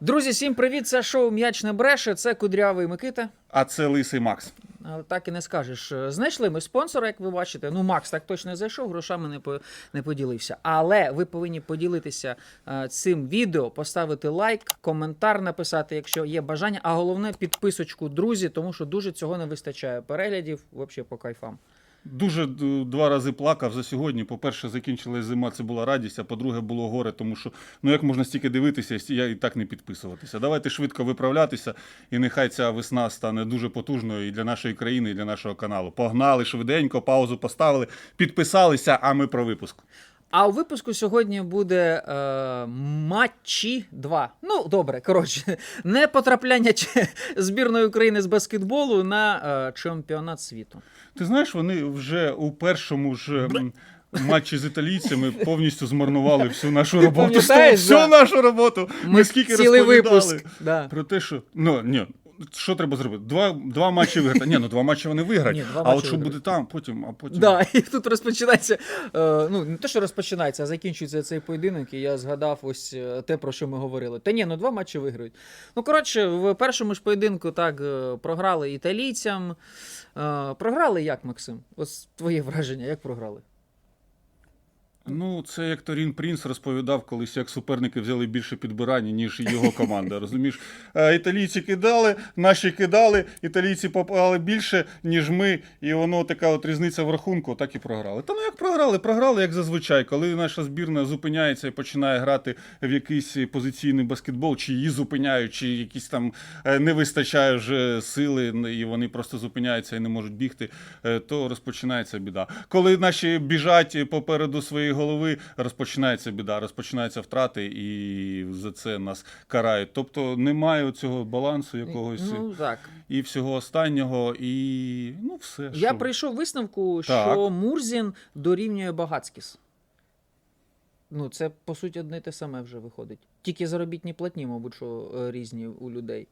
Друзі, всім привіт! Це шоу М'яч не бреше. Це Кудрявий Микита. А це лисий Макс. Але так і не скажеш. Знайшли ми спонсора, як ви бачите. Ну, Макс так точно не зайшов, грошами не, по, не поділився. Але ви повинні поділитися е, цим відео, поставити лайк, коментар написати, якщо є бажання. А головне підписочку, друзі, тому що дуже цього не вистачає переглядів, взагалі по кайфам. Дуже два рази плакав за сьогодні. По-перше, закінчилась зима, це була радість, а по-друге, було горе, тому що ну як можна стільки дивитися, я і так не підписуватися. Давайте швидко виправлятися, і нехай ця весна стане дуже потужною і для нашої країни, і для нашого каналу. Погнали швиденько, паузу поставили, підписалися, а ми про випуск. А у випуску сьогодні буде е, матчі 2. Ну, добре, коротше, не потрапляння збірної України з баскетболу на е, чемпіонат світу. Ти знаєш, вони вже у першому ж. Матчі з італійцями повністю змарнували всю нашу роботу. всю нашу роботу. Ми, скільки цілий розповідали. випуск. Да. Про те, що ну ні, що треба зробити? Два, два матчі виграти. Ні, ну два матчі вони виграють. Ні, два а матчі от що виграють. буде там, потім, а потім. Да, і тут розпочинається. Е, ну, не те, що розпочинається, а закінчується цей поєдинок, і я згадав ось е, те, про що ми говорили. Та ні, ну два матчі виграють. Ну, коротше, в першому ж поєдинку так е, програли італійцям. Е, програли як, Максим? Ось твоє враження, як програли? Ну, це як Торін Прінс розповідав колись, як суперники взяли більше підбирання, ніж його команда. Розумієш? Е, Італійці кидали, наші кидали, італійці попали більше, ніж ми, і воно така от різниця в рахунку, так і програли. Та ну як програли? Програли, як зазвичай, коли наша збірна зупиняється і починає грати в якийсь позиційний баскетбол, чи її зупиняють, чи якісь там е, не вистачає вже сили, і вони просто зупиняються і не можуть бігти, е, то розпочинається біда. Коли наші біжать попереду своєї голови, розпочинається біда, розпочинаються втрати, і за це нас карають. Тобто немає цього балансу якогось Ну, так. і всього останнього, і ну все. Я що. прийшов висновку, Так. що Мурзін дорівнює Багацькіс. Ну, це по суті одне те саме вже виходить. Тільки заробітні платні, мабуть, що е, різні у людей.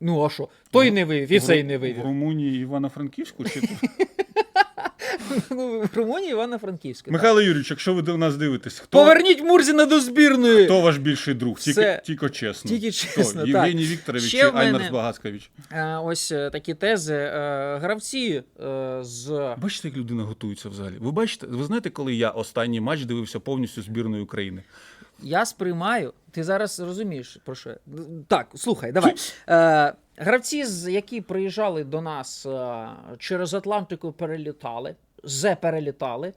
Ну, а що? Той не вивів, і цей не В. Румунії Івано-Франківську чи Ну, в Румунії Івано-Франківська. так. Михайло Юрійович, якщо ви до нас дивитесь, хто, Поверніть Мурзіна до збірної! хто ваш більший друг? Тільки, Це- тільки чесно. Тільки Хто? чесно, так. Євгеній Вікторович Ще чи в мене- Айнарс Багацькович? Е, Ось е, такі тези. Е, Гравці е, з Бачите, як людина готується взагалі? Ви бачите, ви знаєте, коли я останній матч дивився повністю збірної України? Я сприймаю. Ти зараз розумієш про що? я? Так, слухай, давай. Е, гравці, з- які приїжджали до нас е, через Атлантику, перелітали, зе перелітали.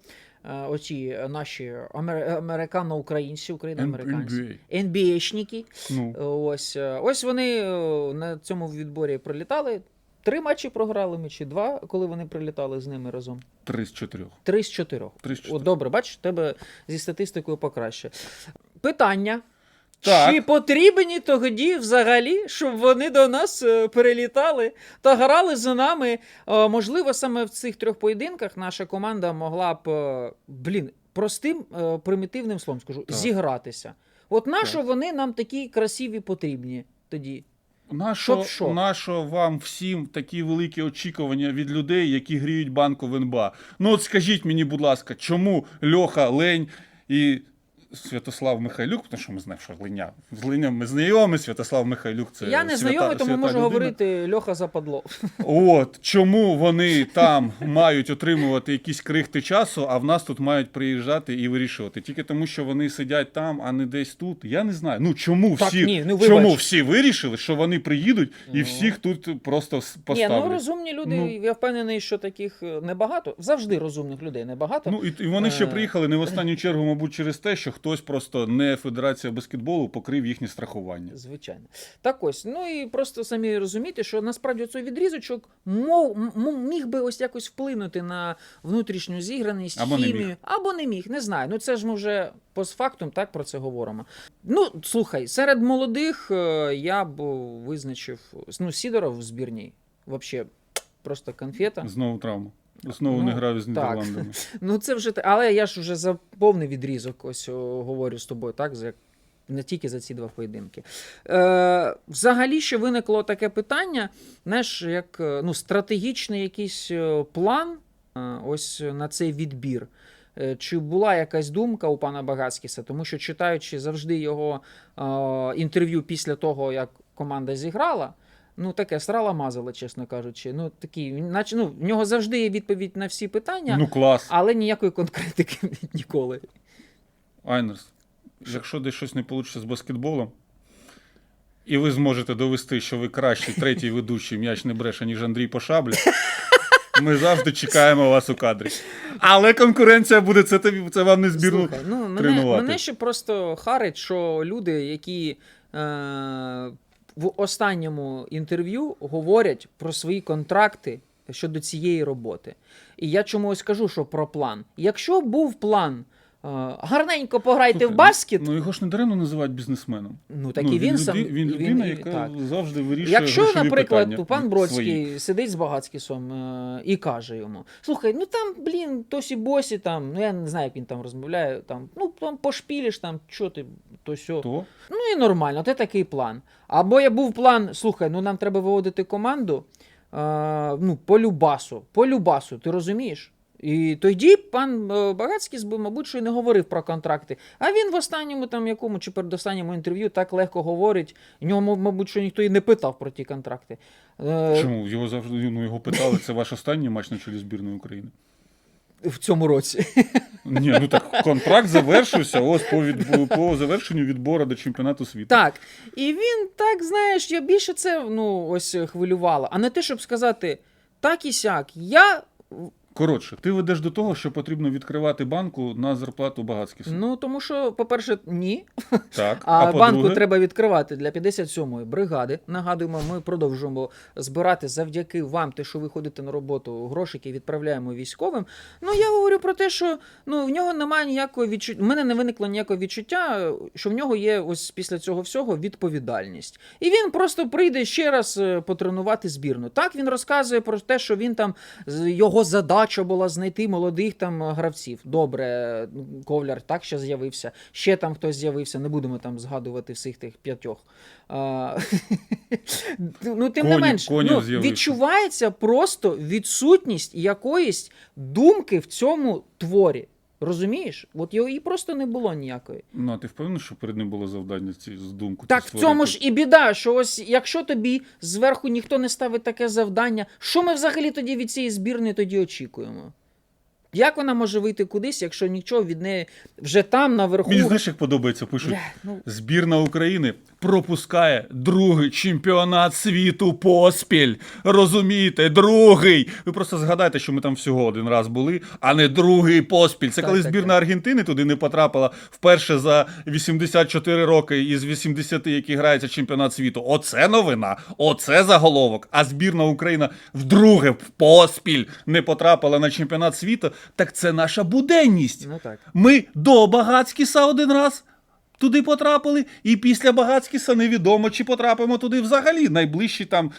Е, оці наші амер- американо-українці, україно-американці. НБАшники. Ну, Ось, е, ось вони е, на цьому відборі прилітали. Три матчі програли ми чи два, коли вони прилітали з ними разом. три з чотирьох. Три з чотирьох. Три з О, добре, бачиш, тебе зі статистикою покраще. Питання. Так. Чи потрібні тоді взагалі, щоб вони до нас е, перелітали та грали за нами? Е, Можливо, саме в цих трьох поєдинках наша команда могла б, е, блін, простим е, примітивним словом скажу, Так. зігратися. От нащо Так. вони нам такі красиві потрібні тоді? Нащо, Щоб що? нащо вам всім такі великі очікування від людей, які гріють банку в НБА? Ну от скажіть мені, будь ласка, чому Льоха Лень і Святослав Михайлюк, тому що ми знаємо, що Леня, з Ленем ми знайомі, Святослав Михайлюк це Я не свята- знайомий, тому свята можу людина. говорити Льоха западло. От чому вони там мають отримувати якісь крихти часу, а в нас тут мають приїжджати і вирішувати. Тільки тому, що вони сидять там, а не десь тут. Я не знаю. Ну чому Так, всі ні, ну, чому всі вирішили, що вони приїдуть і Ну. всіх тут просто с- Ні, ну розумні люди, Ну. я впевнений, що таких е, небагато. Завжди розумних людей небагато. Ну і, і вони ще Е. приїхали не в останню чергу, мабуть, через те, що хтось просто не Федерація баскетболу покрив їхнє страхування. Звичайно. Так ось. Ну і просто самі розумієте, що насправді цей відрізочок мов, міг би ось якось вплинути на внутрішню зіграність, Або не хімію. міг. Або не міг, не знаю. Ну це ж ми вже постфактум так про це говоримо. Ну, слухай, серед молодих е, я б визначив ну, Сідоров в збірній. Взагалі, просто конфета. Знову травма. Знову Ну, не грав із так. Нідерландами. Ну, це вже те- але я ж вже за повний відрізок ось о, говорю з тобою, так? За не тільки за ці два поєдинки. Е, взагалі, ще виникло таке питання, знаєш, як е, ну, стратегічний якийсь е, план е, ось на цей відбір. чи була якась думка у пана Багацькіса, тому що читаючи завжди його е, інтерв'ю після того, як команда зіграла. Ну, таке срала мазала, чесно кажучи. Ну, такий, наче, ну, в нього завжди є відповідь на всі питання, Ну клас. але ніякої конкретики ніколи. Айнерс, якщо десь щось не вийде з баскетболом, і ви зможете довести, що ви кращий третій ведучий м'яч не бреше, ніж Андрій Пошабля, ми завжди чекаємо вас у кадрі. Але конкуренція буде, це, тобі- це вам не збірну. Слухай, ну, мене, тренувати. мене ще просто харить, що люди, які е, в останньому інтерв'ю говорять про свої контракти щодо цієї роботи. І я чомусь кажу, що про план. Якщо був план е, гарненько пограйте Слухай, в баскет, Ну його ж не даремно називають бізнесменом. ну так ну, і він, люди- сам. Він людина, і- яка так. завжди вирішує. Якщо, наприклад, пан Бродський свої. сидить з Багацькісом е, і каже йому: слухай, ну там, блін, тосі босі, там, ну я не знаю, як він там розмовляє, там, ну там пошпілиш, там, що ти, то сьо. То? Ну і нормально, це такий план. Або я був план, слухай, ну нам треба виводити команду е, ну, по любасу. По любасу, ти розумієш? І тоді пан е, Багацький, мабуть, що й не говорив про контракти. А він в останньому там якому чи передостанньому інтерв'ю так легко говорить. В нього, мабуть, що ніхто і не питав про ті контракти. Е, Чому? Його завжди ну, його питали, це ваш останній матч на чолі збірної України. в цьому році. Ні, ну так контракт завершився ось по, від, по завершенню відбору до чемпіонату світу. Так. І він так, знаєш, я більше це ну, ось хвилювало. А не те, щоб сказати, так і сяк. Я Коротше, ти ведеш до того, що потрібно відкривати банку на зарплату Багацькісу. Ну, тому що, по-перше, ні. Так, А, а, банку треба відкривати для 57-ї бригади. Нагадуємо, ми продовжуємо збирати завдяки вам, те, що ви ходите на роботу, грошики відправляємо військовим. Ну, я говорю про те, що ну, в нього немає ніякого відчуття. Мене не виникло ніякого відчуття, що в нього є ось після цього всього відповідальність. І він просто прийде ще раз е, потренувати збірну. Так він розказує про те, що він там його задача була знайти молодих там е, гравців. Добре, Ковляр так ще з'явився. Ще там хтось з'явився. Не будемо там згадувати всіх тих п'ятьох. Ну, тим не менш, ну, відчувається просто відсутність якоїсь думки в цьому творі. Розумієш? От його і просто не було ніякої. Ну, а ти впевнений, що перед ним було завдання ці з думку? Так в цьому ж і біда, що ось якщо тобі зверху ніхто не ставить таке завдання, що ми взагалі тоді від цієї збірної тоді очікуємо? Як вона може вийти кудись, якщо нічого від неї вже там наверху. Мені знаєш, як подобається, пишуть. Бля, ну, Збірна України пропускає другий чемпіонат світу поспіль. Розумієте, другий. Ви просто згадайте, що ми там всього один раз були, а не другий поспіль. Це Так, коли так, збірна Аргентини туди не потрапила вперше за 84 роки із 80, які грається чемпіонат світу. Оце новина, оце заголовок. А збірна Україна вдруге поспіль не потрапила на чемпіонат світу. Так це наша буденність. ну так. Ми до Багацькіса один раз туди потрапили, і після Багацькіса невідомо, чи потрапимо туди взагалі. Найближчі там,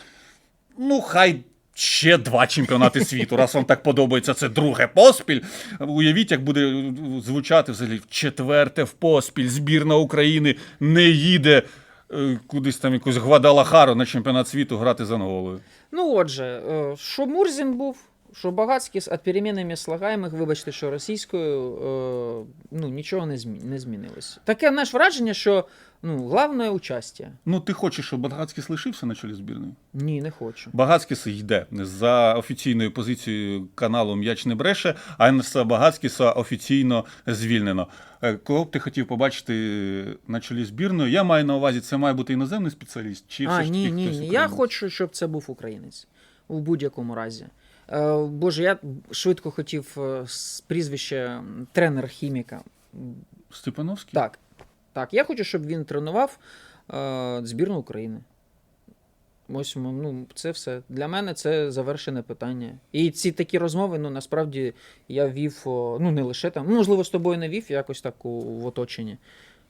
ну, хай. Ще два чемпіонати світу. Раз вам так подобається, це друге поспіль. Уявіть, як буде звучати взагалі четверте в поспіль. Збірна України не їде е, кудись там якусь Гвадалахару на чемпіонат світу грати з Анголою. Ну отже, е, що Мурзін був, що Багацький з перемінними слагаємих, вибачте, що російською, е, ну, нічого не, змі... не змінилось. Таке наше враження, що ну, головне участя. Ну, ти хочеш, щоб Багацькіс лишився на чолі збірної? Ні, не хочу. Багацькіс йде за офіційною позицією каналу М'яч не бреше, а Енерса Багацькіса офіційно звільнено. Е, Кого б ти хотів побачити на чолі збірної? Я маю на увазі, це має бути іноземний спеціаліст, чи А, все ж ні, ні, ні. Я хочу, щоб це був українець. У будь-якому разі. Е, Боже, я швидко хотів е, з прізвища тренер хіміка. Степановський? Так. Так, я хочу, щоб він тренував е, збірну України. Ось ну, це все. Для мене це завершене питання. І ці такі розмови, ну насправді я вів, ну не лише там, ну, можливо, з тобою не вів якось так у, в оточенні.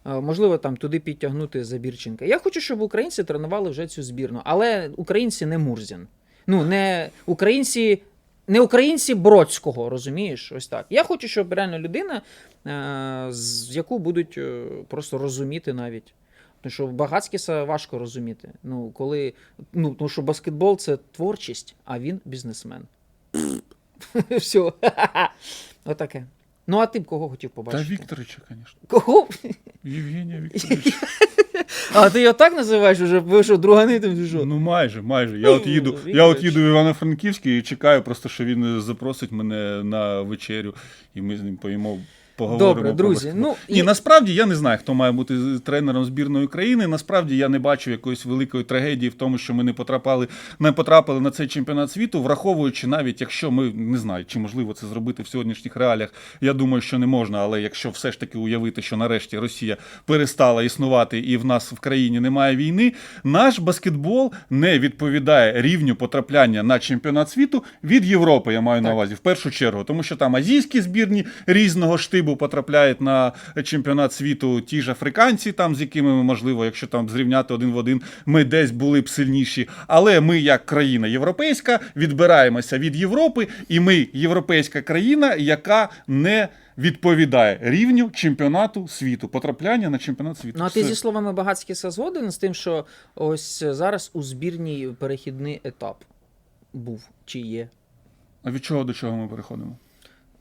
Можливо, там туди підтягнути Забірченка. Я хочу, щоб українці тренували вже цю збірну, але українці не Мурзін. Ну, не українці, не українці Бродського, розумієш? Ось так. Я хочу, щоб реально людина, е, з яку будуть е, просто розуміти навіть. Тому що Багацькіса важко розуміти. Ну, коли, ну, тому що баскетбол це творчість, а він бізнесмен. Все. Отаке. Ну а ти б кого хотів Та побачити? Вікторича, звісно. Кого? Євгенія Вікторовича. А ти його так називаєш уже? Ви що, другани там чи що? Ну майже, майже. Я от їду, я от їду в Івано-Франківський і чекаю просто, що він запросить мене на вечерю, і ми з ним поїмо. Поговоримо Добре, друзі. баскетбол. Ну, Ні, і- насправді я не знаю, хто має бути тренером збірної України. Насправді я не бачу якоїсь великої трагедії в тому, що ми не потрапили, не потрапили на цей чемпіонат світу, враховуючи навіть, якщо ми не знаю, чи можливо це зробити в сьогоднішніх реаліях. Я думаю, що не можна, але якщо все ж таки уявити, що нарешті Росія перестала існувати і в нас в країні немає війни, наш баскетбол не відповідає рівню потрапляння на чемпіонат світу від Європи. Я маю на увазі в першу чергу, тому що там азійські збірні різного штибу потрапляють на чемпіонат світу. Ті ж африканці, там з якими ми, можливо, якщо там зрівняти один в один, ми десь були б сильніші. Але ми, як країна європейська, відбираємося від Європи, і ми європейська країна, яка не відповідає рівню чемпіонату світу, потрапляння на чемпіонат світу. Ну, а ти Все. зі словами Багацькіса згоден з тим, що ось зараз у збірній перехідний етап був чи є? А від чого до чого ми переходимо?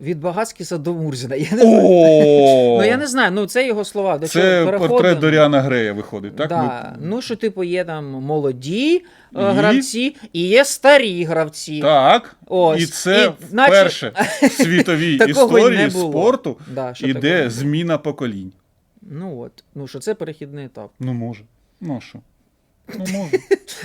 Від Багацькіса до Мурзіна. Я не знаю. Ну я не знаю, ну це його слова. До Це чого портрет Доріана Грея виходить, так? Да. Ми- Ну, що, типу, є там молоді е, І? гравці, і є старі гравці. Так. Ось. І це І наче- вперше в світовій Такого й не історії було. спорту Да, що іде зміна поколінь. Ну от. Ну що це перехідний етап. Ну може. Ну а що? Ну може.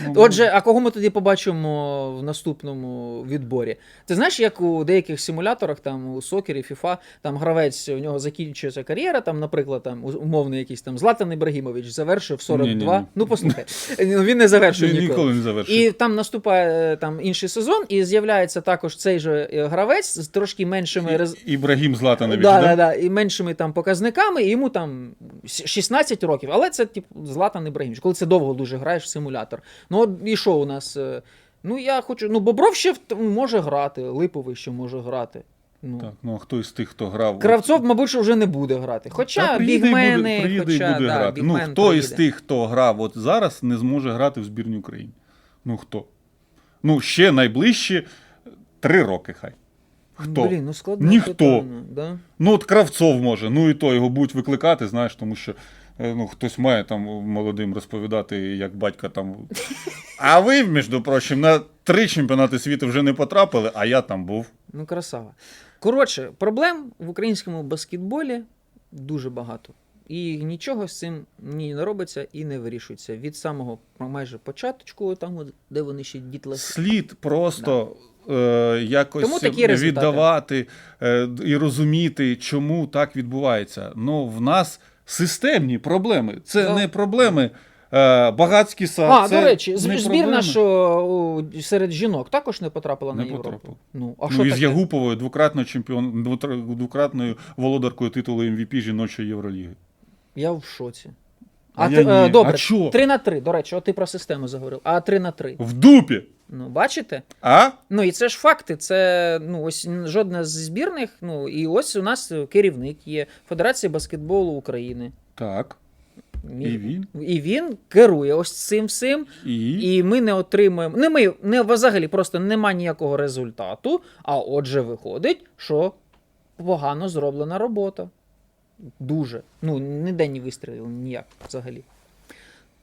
Ну, Отже, а кого ми тоді побачимо в наступному відборі? Ти знаєш, як у деяких симуляторах, там у сокері, FIFA, там гравець, у нього закінчується кар'єра, там, наприклад, там умовний якийсь там Златан Ібрагімович завершив 42. Ні-ні-ні. Ну, послухай, він не завершив Ні- ніколи. ніколи не завершив. І там наступає е, там інший сезон, і з'являється також цей же е, гравець з трошки меншими рез... Ібрагім Златанович, да, да? да, да, і меншими там показниками, і йому там с- 16 років. Але це типу Златан Ібрагімович, коли це довго дуже граєш в симулятор. Ну от і що у нас? е, Ну я хочу. Ну, Бобров ще може грати, Липовий ще може грати. Ну. Так, ну а хто із тих, хто грав? Кравцов, мабуть, що вже не буде грати. Хоча приїде бігмени, буде, приїде хоча, і буде да, грати. Ну хто із тих, хто грав от зараз, не зможе грати в збірній України? Ну хто? Ну, ще найближчі три роки хай. Хто? Блін, ну складно. Ніхто. питання, Да? Ну, от Кравцов може, ну і то його будуть викликати, знаєш, тому що ну, хтось має там молодим розповідати, як батька там. А ви, між прочим, на три чемпіонати світу вже не потрапили, а я там був. Ну, красава. Коротше, проблем в українському баскетболі дуже багато. І нічого з цим ні не робиться і не вирішується. Від самого майже початку, там, де вони ще дітлахи. Слід просто е, якось Тому такі віддавати е, і розуміти, чому так відбувається. Ну, в нас системні проблеми. Це Да. не проблеми. Е, Багацькіса. А, це до речі, збірна що серед жінок також не потрапила Не на Європу. потрапила. Ну, а ну, що із таке? Ягуповою двократною чемпіон, двократною володаркою титулу МВП жіночої Євроліги. Я в шоці. А А, я ти, ні. е, добре, А чо? 3 на 3. До речі, от ти про систему заговорив. А 3 на 3. В дупі! Ну, бачите? А? Ну і це ж факти. Це ну ось жодна з збірних. Ну і ось у нас керівник є Федерація баскетболу України. Так. Мі- І він. І він керує ось цим всім, І. і ми не отримуємо. Не ми не взагалі просто нема ніякого результату. А отже, виходить, що погано зроблена робота. Дуже. Ну, ніде не вистрілили ніяк взагалі.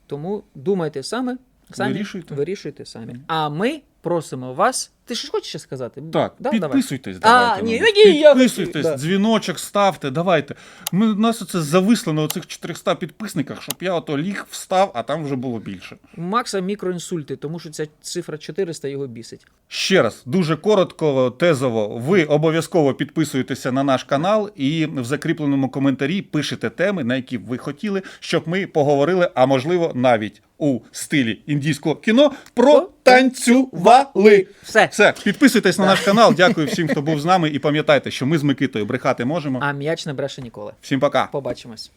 Тому думайте саме, самі Вирішуйте. вирішуйте самі. А ми просимо вас. Ти ж хочеш ще сказати? Так, Да, давай. підписуйтесь. А, давайте, ні, мабуть. ні, я підписуйтесь, да. дзвіночок ставте, давайте. Ми, у нас оце зависло на оцих 400 підписниках, щоб я ото ліг встав, а там вже було більше. Макса мікроінсульти, тому що ця цифра 400 його бісить. Ще раз, дуже коротко, тезово. Ви обов'язково підписуєтеся на наш канал і в закріпленому коментарі пишете теми, на які ви хотіли, щоб ми поговорили, а можливо, навіть у стилі індійського кіно про танцювали. Все. Все, підписуйтесь на наш канал. Дякую всім, хто був з нами. І пам'ятайте, що ми з Микитою брехати можемо. А м'яч не бреше ніколи. Всім пока. Побачимось.